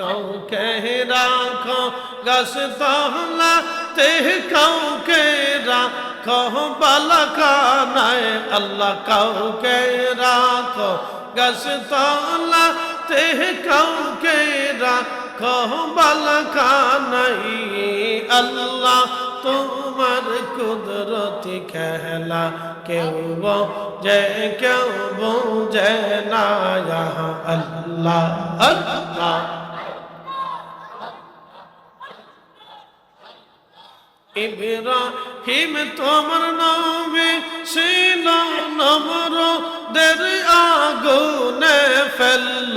কাউকে রাখো গস তহলা তে কাউকে রাখো বালকানায় আল্লাহ কাউকে রাখো গস তহলা তে কাউকে রাখো বালকানাই আল্লাহ তোমার কুদরতি খেলা কেউ যে কেউ বোঝে না আল্লাহ আল্লাহ ইব্রাহিম, তোমার নবী ছিল নমর। দের আগুনে ফেলল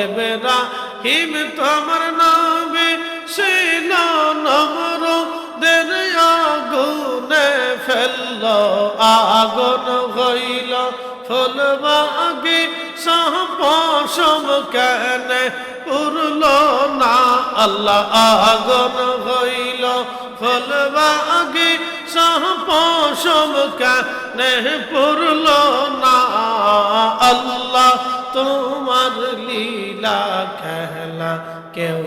ইব্রাহিম, তোমার নবী ছিল নমর। দের আগুনে ফেলল, আগুন হইল ফুলবাগি। সহপশম কেন উড়ল না, আল্লাহ আগুন হইল। ফুলবাগি সহপশম কেন পুরল না, আল্লাহ তোমার লীলা খেলা কেউ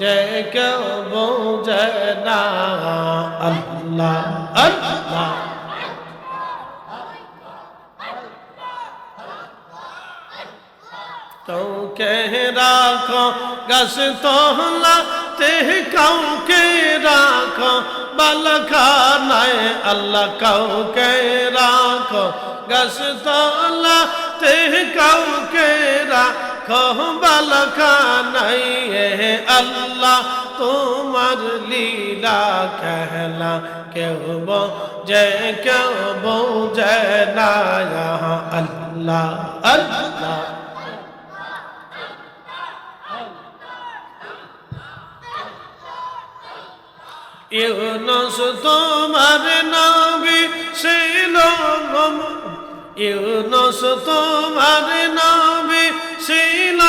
যে কেউ বোঝে না, আল্লাহ আল্লাহ। কাউকে রাখো গস তোহলা তে কাউকে রাখো বালখানায় আল্লাহ কাউকে রাখো গস তোহলা তে কাউকে রাখো বালখানায় আল্লাহ তোমার লীলা খেলা কেউ যে কেউ বোঝে না আল্লাহ আল্লাহ ইউনুস, তোমার নবী ছিল ইউনুস, তোমার নবী ছিল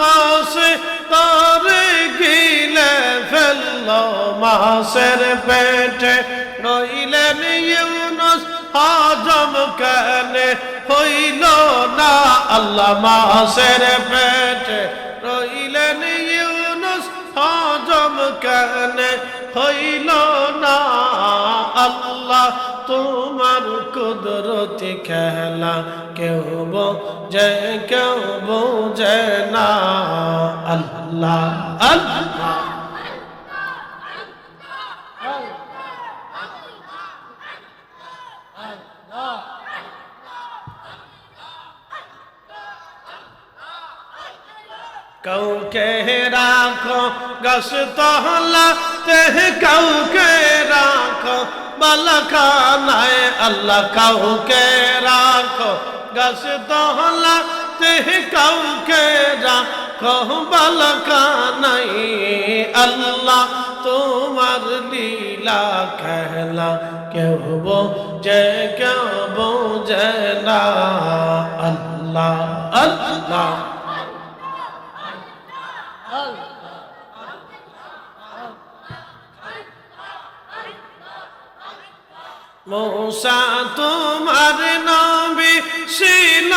মাসে তরে গিলে ফেলল মাসের পেটে। নইলেন ইউনুস, হজম কেনে হইল না আল্লাহ মাসের পেটে। রইলেন ইউনুস, হজম কেনে হইল না আল্লাহ, তোমার কুদরতি খেলা কেউ যে কেউ বোঝে না। আল্লাহ আল্লাহ। কাউকে রাখো গস তহলা তে কাউকে রাখো বালখানায় আল্লাহ কাউকে রাখো গস তহলা তে কাউকে রাখো বালখানায় আল্লাহ তোমার লীলা খেলা কেউ যে কেউ বোঝে না আল্লাহ আল্লাহ মৌসা, তোমার নবী ছিল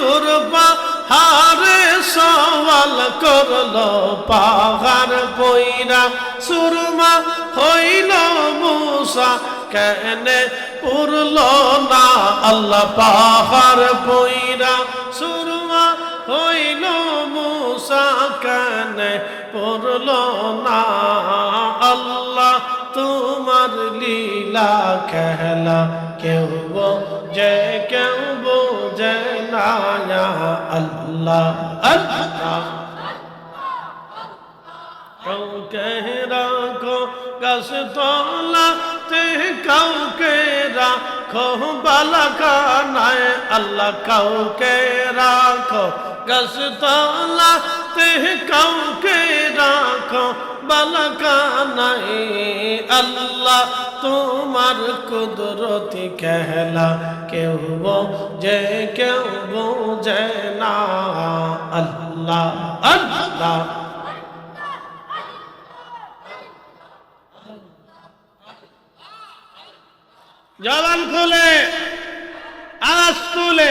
তোর পাহাড়ে, সওয়াল করল পাহাড় পইরা। সুরমা হইল মূসা, কেনে পুরল না আল্লাহ পাহাড় পইরা। সুরমা হইল মূসা, কেনে পুরল না লীলা খেলা কেউ যে কেউ বোঝে না আল্লাহ আল্লাহ কাউকে রাখো গাছ তলা তে কাউকে রাখো বালাকানায় আল্লাহ কাউকে রাখো গাছ তলা তে কাউকে রাখো বালাকানায় আল্লাহ তোমার কুদরতি খেলা কেউ যে কেউ বোঝে না। আল্লাহ আল্লাহ। জবান খুলে আওয়াজ তুলে।